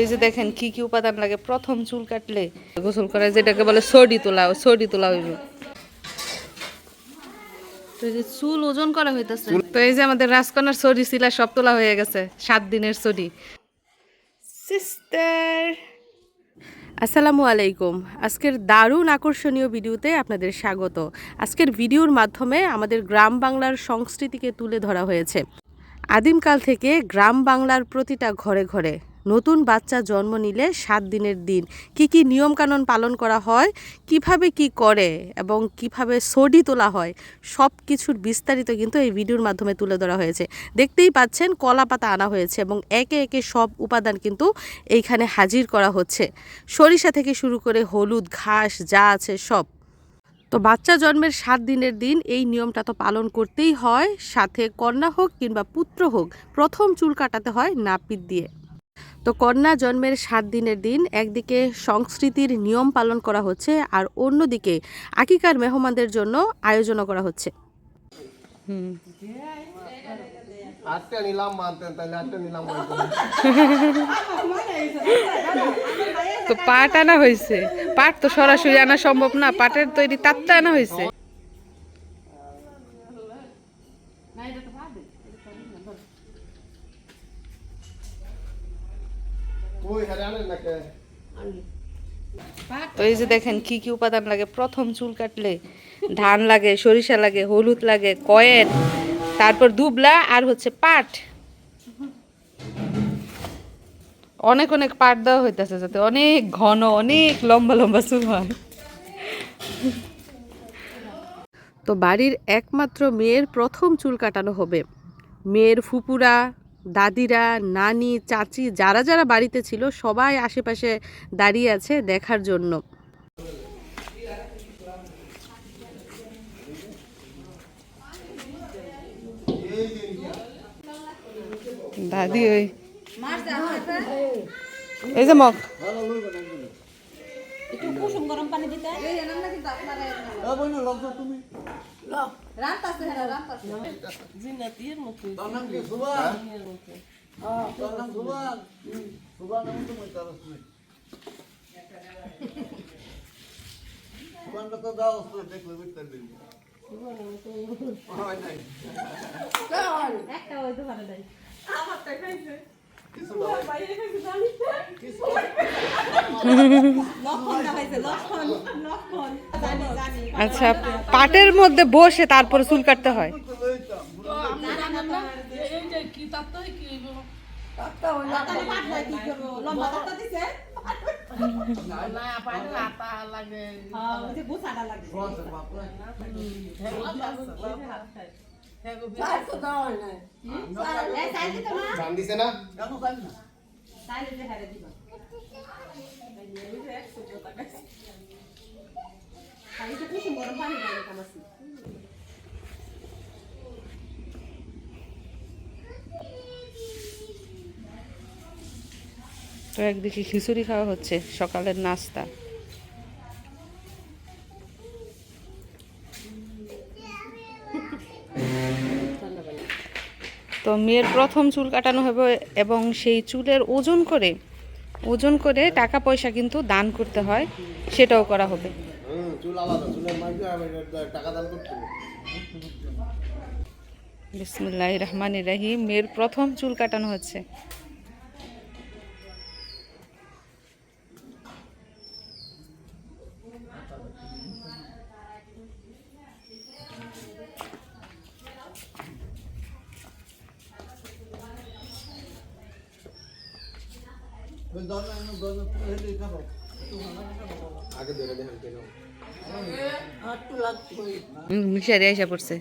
এই যে দেখেন কি কি উপাদান লাগে প্রথম চুল কাটলে গোসল করা যেটাকে বলে সর্দি তোলা সর্দি তোলা হইব। তো এই যে চুল ওজন করা হইতাছে। তো এই যে আমাদের রাজকন্যার সরি শিলা সব তোলা হয়ে গেছে সাত দিনের সরি সিস্টার আসসালামু আলাইকুম। আজকের দারুণ আকর্ষণীয় ভিডিওতে আপনাদের স্বাগত। আজকের ভিডিওর মাধ্যমে আমাদের গ্রাম বাংলার সংস্কৃতিকে তুলে ধরা হয়েছে। আদিমকাল থেকে গ্রাম বাংলার প্রতিটা ঘরে ঘরে নতুন বাচ্চা জন্ম নিলে সাত দিনের দিন। কি কি নিয়মকানুন পালন করা হয়, কীভাবে কি করে এবং কীভাবে সডি তোলা হয় সব কিছুর বিস্তারিত কিন্তু এই ভিডিওর মাধ্যমে তুলে ধরা হয়েছে। দেখতেই পাচ্ছেন, কলা পাতা আনা হয়েছে এবং একে একে সব উপাদান কিন্তু এইখানে হাজির করা হচ্ছে। সরিষা থেকে শুরু করে হলুদ, ঘাস যা আছে সব। তো বাচ্চা জন্মের সাত দিনের দিন এই নিয়মটা তো পালন করতেই হয়, সাথে কন্যা হোক কিংবা পুত্র হোক, প্রথম চুল কাটাতে হয় নাপিত দিয়ে। তো কন্যা জন্মের সাত দিনের দিন একদিকে সংস্কৃতির নিয়ম পালন করা হচ্ছে আর অন্যদিকে আকিকার মেহমানদের জন্য আয়োজনও করা হচ্ছে। তো পাট আনা হয়েছে। পাট তো সরাসরি আনা সম্ভব না পাটের তৈরি তাত্তা আনা হয়েছে। এই যে দেখেন কি কি উপাদান লাগে? প্রথম চুল কাটলে ধান লাগে, সরিষা লাগে, হলুদ লাগে, কয়েন, তারপর দুবলা আর হচ্ছে পাট। অনেক অনেক পাট দেওয়া হইতেছে যাতে অনেক ঘন, অনেক লম্বা লম্বা চুল হয়। তো বাড়ির একমাত্র মেয়ের প্রথম চুল কাটানো হবে। মেয়ের ফুপুরা দাদিরা নানি চাচি যারা যারা বাড়িতে ছিল সবাই আশেপাশে দাঁড়িয়ে আছে দেখার জন্য দাদি ওই এই যে মগ একটা ওই তো ভালো দেয়। আমার তো খাইছে। আচ্ছা পাটের মধ্যে বসে তারপরে চুল কাটতে হয়। তো একদিকে খিচুড়ি খাওয়া হচ্ছে সকালের নাস্তা। তো মেয়ের প্রথম চুল কাটানো হবে এবং সেই চুলের ওজন করে ওজন করে টাকা পয়সা কিন্তু দান করতে হয় সেটাও করা হবে। বিসমুল্লাহ রহমান রাহিম মেয়ের প্রথম চুল কাটানো হচ্ছে মিশারি আইসা পড়ছে।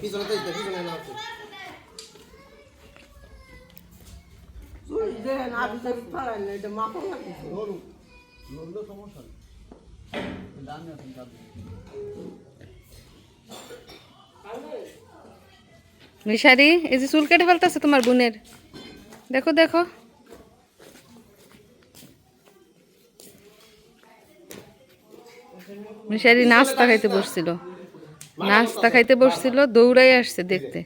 পিছনে তো পিছনে না আছে দেন আবি যাবি ফালাই না এটা মাথা লাগে ধরুন ধরলে সমস্যা নেই। মিশারি এই যে চুল কেটে ফেলতেছে তোমার বোনের। দেখো দেখো। মিশারি নাস্তা খাইতে বসছিল। নাস্তা খাইতে বসছিল দৌড়াই আসছে দেখতে।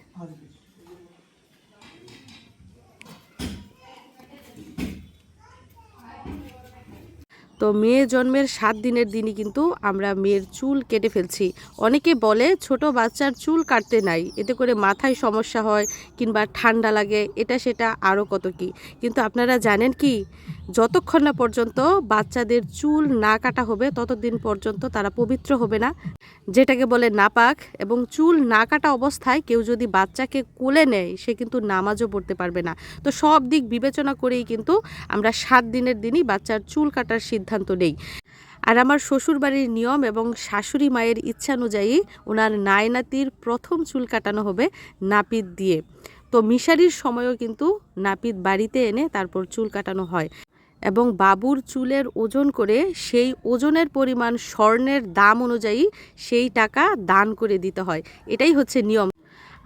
তো মেয়ে জন্মের সাত দিনের দিনই কিন্তু আমরা মেয়ের চুল কেটে ফেলছি। অনেকে বলে ছোট বাচ্চার চুল কাটতে নাই, এতে করে মাথায় সমস্যা হয় কিংবা ঠান্ডা লাগে, এটা সেটা আরও কত কি? কিন্তু আপনারা জানেন কি? যতক্ষণ না পর্যন্ত বাচ্চাদের চুল না কাটা হবে, ততদিন পর্যন্ত তারা পবিত্র হবে না। যেটাকে বলে নাপাক এবং চুল না কাটা অবস্থায় কেউ যদি বাচ্চাকে কোলে নেয়, সে কিন্তু নামাজও পড়তে পারবে না। তো সব দিক বিবেচনা করেই কিন্তু আমরা সাত দিনের দিনই বাচ্চার চুল কাটার সিদ্ধান্ত নেই। আর আমার শ্বশুরবাড়ির নিয়ম এবং শাশুড়ি মায়ের ইচ্ছানুযায়ী ওনার নায়নাতির প্রথম চুল কাটানো হবে নাপিত দিয়ে। তো মিশারির সময়ও কিন্তু নাপিত বাড়িতে এনে তারপর চুল কাটানো হয় এবং বাবুর চুলের ওজন করে সেই ওজনের পরিমাণ স্বর্ণের দাম অনুযায়ী সেই টাকা দান করে দিতে হয়। এটাই হচ্ছে নিয়ম।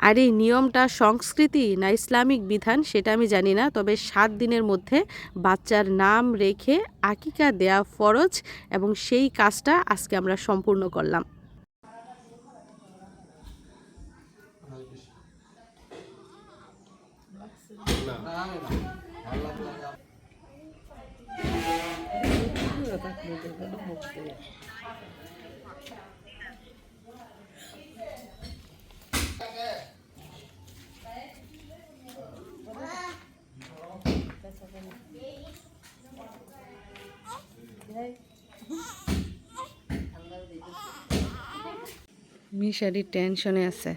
আর এই নিয়মটা সংস্কৃতি না ইসলামিক বিধান সেটা আমি জানি না, তবে সাত দিনের মধ্যে বাচ্চার নাম রেখে আকিকা দেয়া ফরজ এবং সেই কাজটা আজকে আমরা সম্পূর্ণ করলাম। মিশারি টেনশনে আছে।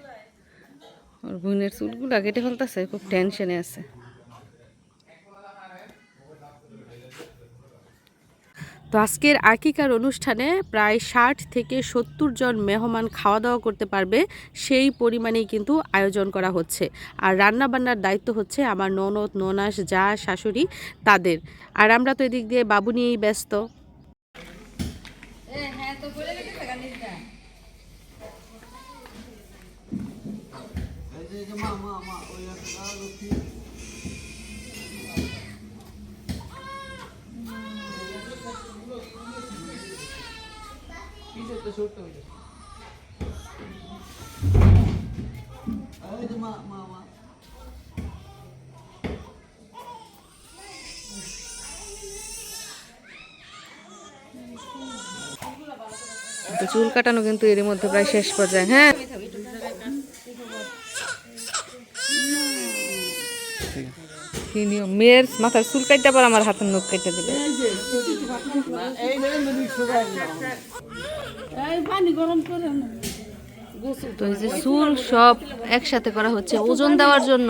ওর বোনের চুলগুলো কেটে ফেলতেছে, খুব টেনশনে আছে। তো আজকের আকিকার অনুষ্ঠানে প্রায় ষাট থেকে সত্তর জন মেহমান খাওয়া দাওয়া করতে পারবে, সেই পরিমাণেই কিন্তু আয়োজন করা হচ্ছে। আর রান্না বান্নার দায়িত্ব হচ্ছে আমার ননদ, ননাস, যা শাশুড়ি, তাদের। আর আমরা তো এদিক দিয়ে বাবু নিয়েই ব্যস্ত। হ্যাঁ তো চুল কাটানো কিন্তু এর মধ্যে প্রায় শেষ পর্যায়ে হ্যাঁ মেয়ের মাথার চুল কাটতে আবার আমার হাতের নখ কেটে দিবে তো এই যে চুল সব একসাথে করা হচ্ছে ওজন দেওয়ার জন্য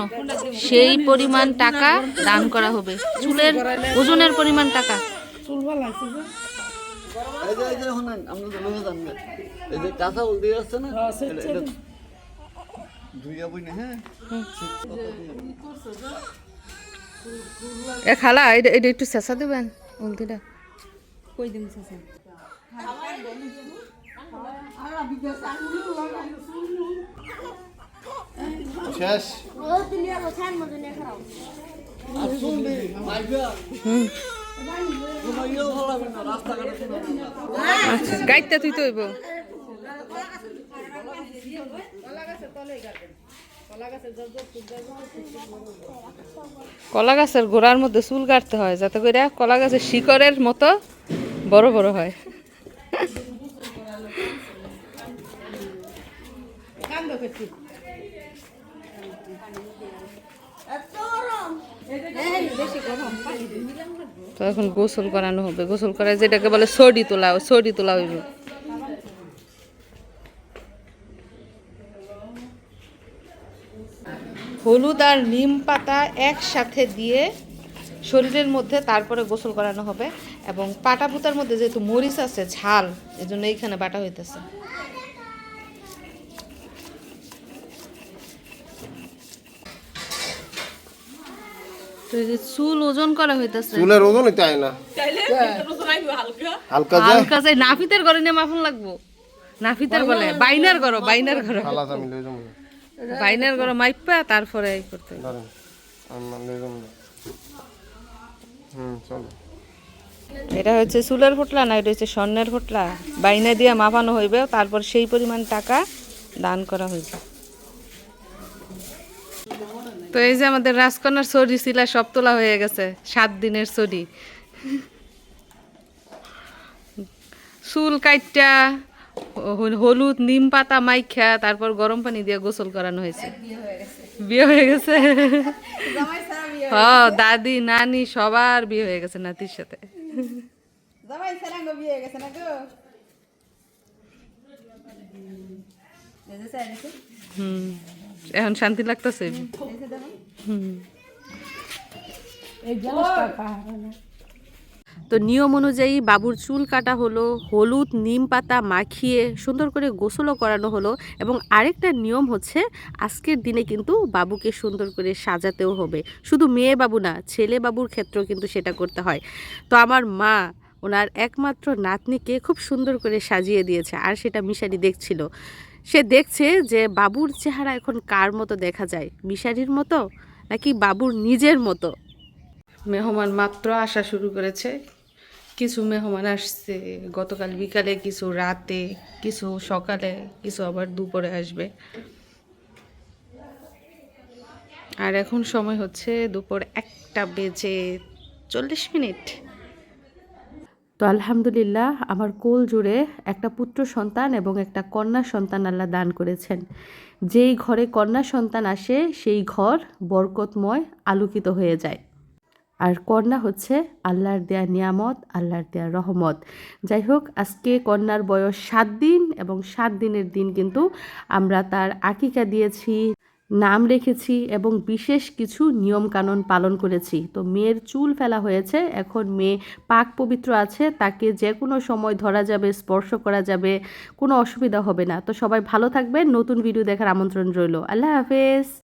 সেই পরিমাণ টাকা দান করা হবে। চুলের ওজনের পরিমাণ টাকা। এই যে এই যে শুনেন আপনি তো লোকে জানবেন এই যে কাঁচা উল দিয়ে আসছে না? এটা- এটা ধুইয়া বই না হ্যাঁ? এ খালা এটা এটা একটু চেঁচা দেবেন উলতিটা শেষ আর চুল আচ্ছা গাইতে তুই তো কলা গাছের গোড়ার মধ্যে চুল কাটতে হয়, যাতে করে কলা গাছের শিকড়ের মতো বড় বড় হয়। তো এখন গোসল করানো হবে। গোসল করায় যেটাকে বলে সর্দি তোলা সর্দি তোলা হইব। হলুদ আর নিম পাতা একসাথে দিয়ে শরীরের মধ্যে তারপরে গোসল করানো হবে। এবং পাটা পুতার মধ্যে যেহেতু মরিচ আছে, ঝাল, এজন্য এইখানে বাটা হইতেছে। তো এই যে চুল ওজন করা হইতাছে। চুলের ওজন হইতে হয় না। হালকা। হালকা যাই নাফিতের ঘরে নিয়ে মাফন লাগবো। নাফিতের বলে বাইনার বাইনার বাইনার মাইপা তারপরে এই করতে এটা হচ্ছে চুলের ফোটলা না এটা হচ্ছে স্বর্ণের ফোটলা। বাইনা দিয়ে মাপানো হইবে তারপর সেই পরিমাণ টাকা দান করা হইবে। তো এই যে আমাদের রাজকন্যার ছড়ি শিলা সব তোলা হয়ে গেছে সাত দিনের ছড়ি। চুল কাইটা হলুদ নিম পাতা মাইখা তারপর গরম পানি দিয়ে গোসল করানো হয়েছে। বিয়ে হয়ে গেছে। হ দাদি নানি সবার বিয়ে হয়ে গেছে নাতির সাথে। হুম। এখন শান্তি লাগতেছে। তো নিয়ম অনুযায়ী বাবুর চুল কাটা হলো হলুদ নিম পাতা মাখিয়ে সুন্দর করে গোসলও করানো হলো এবং আরেকটা নিয়ম হচ্ছে আজকের দিনে কিন্তু বাবুকে সুন্দর করে সাজাতেও হবে। শুধু মেয়ে বাবু না ছেলে বাবুর ক্ষেত্রেও কিন্তু সেটা করতে হয়। তো আমার মা ওনার একমাত্র নাতনিকে খুব সুন্দর করে সাজিয়ে দিয়েছে আর সেটা মিশারি দেখছিল। সে দেখছে যে বাবুর চেহারা এখন কার মতো দেখা যায়? মিশারির মতো নাকি বাবুর নিজের মতো? মেহমান মাত্র আসা শুরু করেছে। কিছু মেহমান আসছে। গতকাল বিকালে কিছু রাতে, কিছু সকালে, কিছু আবার দুপুরে আসবে। আর এখন সময় হচ্ছে দুপুর একটা বেজে চল্লিশ মিনিট। তো আলহামদুলিল্লাহ আমার কোল জুড়ে একটা পুত্র সন্তান এবং একটা কন্যা সন্তান আল্লাহ দান করেছেন। যেই ঘরে কন্যা সন্তান আসে, সেই ঘর বরকতময় আলোকিত হয়ে যায়। আর কন্যা হচ্ছে আল্লাহর দেয়া নিয়ামত, আল্লাহর দেয়া রহমত। যাই হোক, আজকে কন্যার বয়স সাত দিন এবং সাত দিনের দিন কিন্তু আমরা তার আকিকা দিয়েছি। নাম রেখেছি এবং বিশেষ কিছু নিয়মকানুন পালন করেছি। তো মেয়ের চুল ফেলা হয়েছে, এখন মেয়ে পাক পবিত্র আছে, তাকে যে কোনো সময় ধরা যাবে, স্পর্শ করা যাবে, কোনো অসুবিধা হবে না। তো সবাই ভালো থাকবেন, নতুন ভিডিও দেখার আমন্ত্রণ রইল। আল্লাহ হাফেজ!